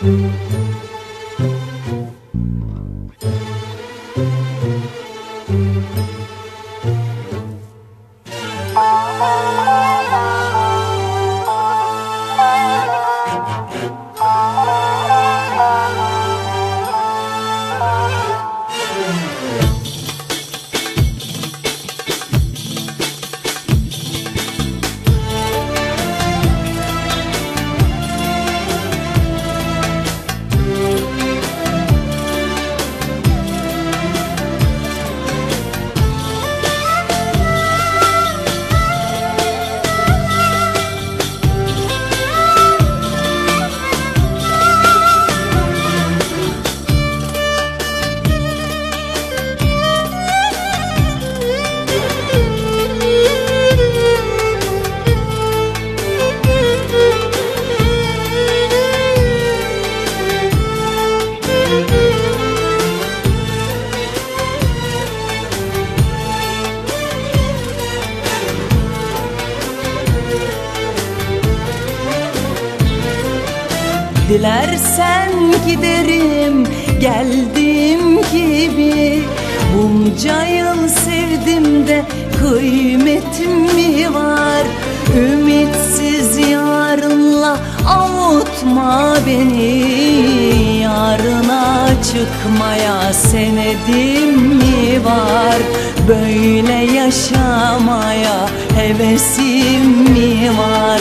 Thank you. Dilersen giderim. Geldiğim gibi. Bunca yıl sevdim de kıymetim mi var? Ümitsiz yarınla avutma beni. Yarına çıkmaya senedim mi var? Böyle yaşamaya hevesim mi var?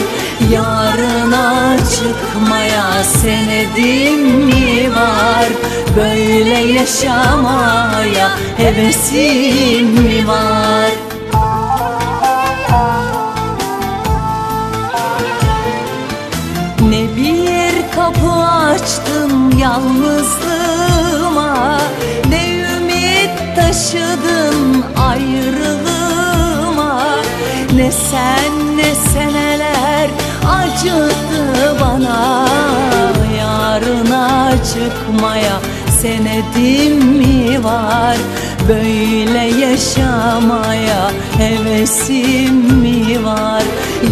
Yarına çıkmaya senedim mi var? Böyle yaşamaya hevesim mi var? Ne bir kapı açtın yalnızlığıma Ne ümit taşıdın ayrılığıma. Ne sen ne seneler çıkmaya senedim mi var? Böyle yaşamaya hevesim mi var?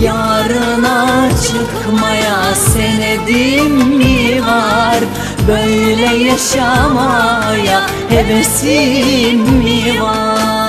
Yarına çıkmaya senedim mi var? Böyle yaşamaya hevesim mi var